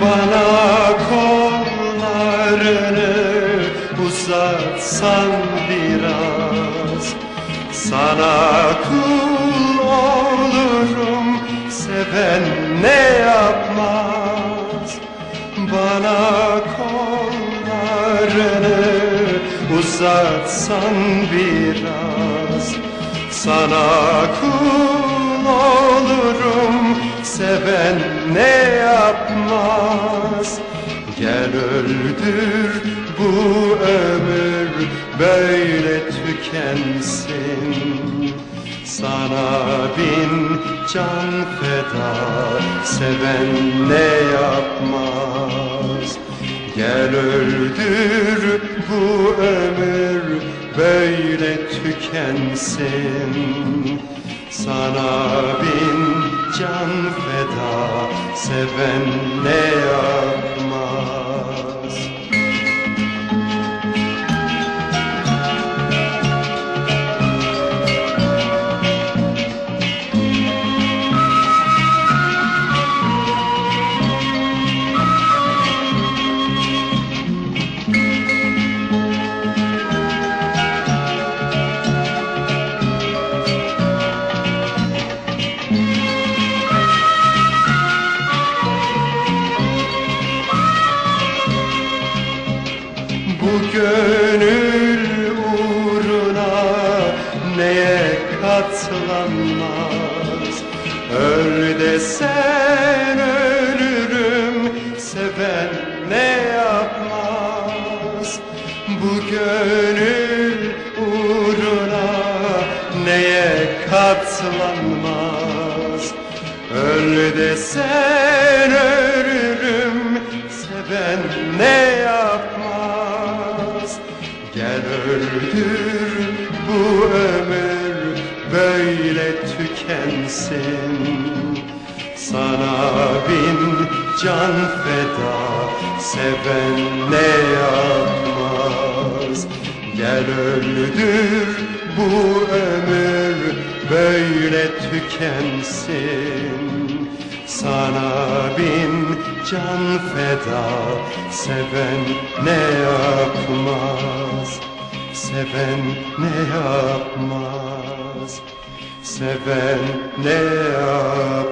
Bana kollarını uzatsan biraz. Sana kul olurum seven ne yapmaz? Bana kollarını uzatsan biraz. Sana kul olurum seven ne yapmaz? Gel öldür bu ömür böyle tükensin. Sana bin can feda seven ne yapmaz? Gel öldür bu ömür böyle tükensin. Sana bin can feda seven ne Bu gönül uğruna neye katlanmaz? Öl desen ölürüm seven ne yapmaz? Bu gönül uğruna neye katlanmaz? Öl desen ölürüm seven ne yapmaz Gel öldür bu ömür böyle tükensin. Sana bin can feda seven ne yapmaz? Gel öldür bu ömür böyle tükensin Sana bin can feda seven ne yapmaz? Seven ne yapmaz? Seven ne yapmaz